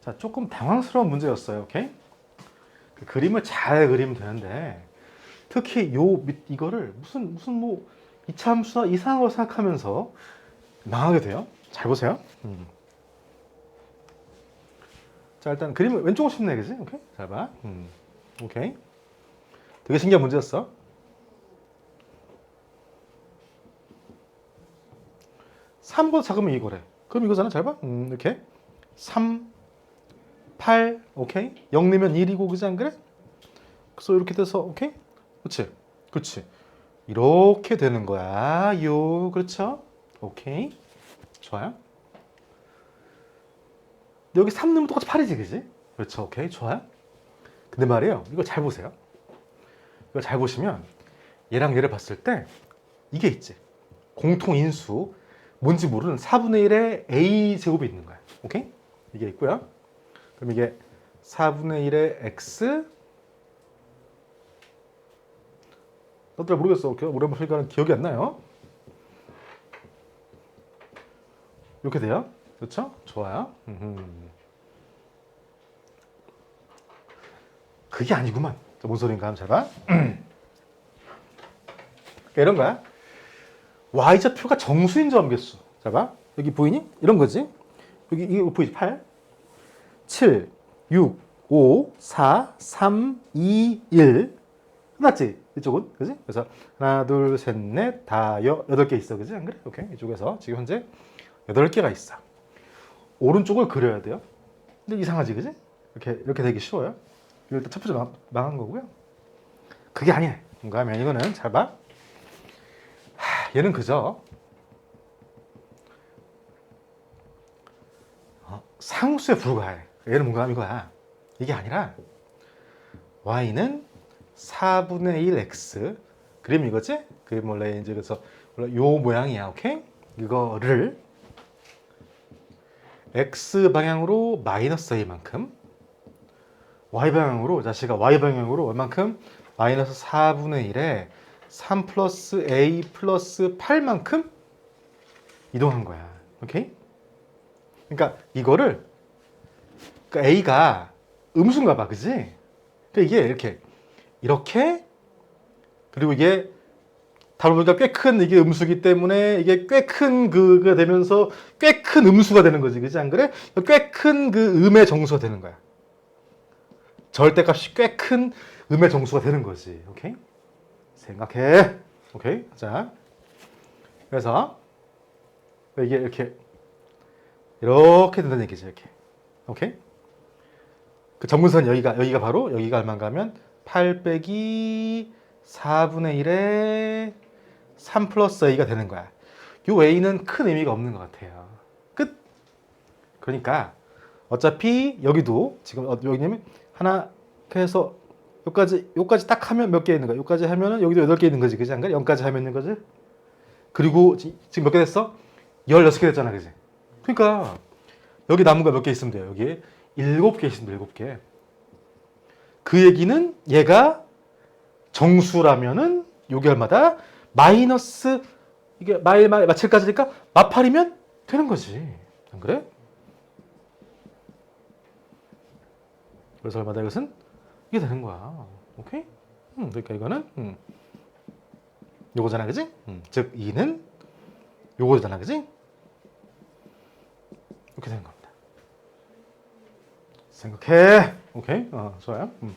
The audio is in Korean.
자, 조금 당황스러운 문제였어요. 오케이? 그 그림을 잘 그리면 되는데 특히 요 밑 이거를 무슨 무슨 뭐 이참수나 이상한 걸 생각하면서 망하게 돼요. 잘 보세요. 음. 자, 일단 그림을 왼쪽으로 씹네, 그지? 오케이? 잘 봐. 음. 오케이. 되게 신기한 문제였어. 3보다 작으면 이거래. 그럼 이거잖아. 잘 봐. 음, 이렇게. 3, 8, 오케이? 0 내면 1이고, 그지? 안 그래? 그래서 이렇게 돼서, 오케이? 그치? 그치? 이렇게 되는 거야. 요, 그렇죠? 오케이. 좋아요. 여기 3 넣으면 똑같이 8이지, 그지? 그렇죠. 오케이. 좋아요. 근데 말이에요. 이거 잘 보세요. 이거 잘 보시면 얘랑 얘를 봤을 때 이게 있지. 공통 인수 뭔지 모르는 4분의 1의 a 제곱이 있는 거야. 오케이? 이게 있고요. 그럼 이게 4분의 1의 x 나도 잘 모르겠어. 오랜만에 하니까 기억이 안 나요. 이렇게 돼요. 그렇죠? 좋아요. 음흠. 그게 아니구만. 자, 뭔 소린가 한번 잘 봐. 이런 거야. y좌표가 정수인 점개수. 자 봐. 여기 보이니? 이런 거지. 여기 이게 보이지? 8, 7, 6, 5, 4, 3, 2, 1. 끝났지? 이쪽은. 그지? 그래서 하나, 둘, 셋, 넷, 다, 여, 여덟 개 있어. 그지? 안 그래? 오케이. 이쪽에서 지금 현재 여덟 개가 있어. 오른쪽을 그려야 돼요. 근데 이상하지, 그지? 이렇게, 이렇게 되기 쉬워요. 일단 첫 번째 망, 망한 거고요. 그게 아니야. 뭔가 하면 이거는 잘 봐. 하, 얘는 그저 어, 상수에 불과해. 얘는 뭔가 이거야. 이게 아니라 y는 4분의 1 x 그림 이거지? 그림 원래 이제 그래서 원래 요 모양이야. 오케이? 이거를 x 방향으로 마이너스 a만큼 y 방향으로 자식아 y 방향으로 얼만큼 마이너스 4분의 1에 3 플러스 a 플러스 8만큼 이동한 거야. 오케이? 그러니까 이거를 그러니까 a가 음수인가 봐, 그지? 그러니까 이게 이렇게 이렇게 그리고 이게 답을 보니까 꽤 큰 이게 음수기 때문에 이게 꽤 큰 그가 되면서 꽤 큰 음수가 되는 거지, 그지? 안 그래? 꽤 큰 그 음의 정수가 되는 거야. 절대값이 꽤 큰 음의 정수가 되는 거지. 오케이? 생각해. 오케이? 자. 그래서 이게 이렇게 이렇게 된다는 얘기죠. 이렇게. 오케이? 그 정근선 여기가 여기가 바로 여기가 얼마인가 하면 8 빼기 4분의 1에 3 플러스 a가 되는 거야. 요 a는 큰 의미가 없는 것 같아요. 끝. 그러니까 어차피 여기도 지금 어- 여기냐면 하나 해서 여기까지 여기까지 딱 하면 몇 개 있는 거야. 여기까지 하면은 여기도 여덟 개 있는 거지, 그지? 안 그래? 0까지 하면 있는 거지. 그리고 지- 지금 몇 개 됐어? 16개 됐잖아, 그지? 그러니까 여기 남은 거 몇 개 있으면 돼요. 여기 일곱 개 돼, 일곱 개. 그 얘기는 얘가 정수라면은 요게 얼마다? 마이너스 이게 마일 마 7까지니까 마팔이면 되는 거지. 안 그래? 그래서 얼마다 이것은 이게 되는 거야. 오케이? 음, 그러니까 이거는 음. 요거잖아, 그지? 음, 즉 2는 요거잖아, 그지? 이렇게 되는 겁니다. 생각해. 오케이? 어, 좋아요. 음. 음.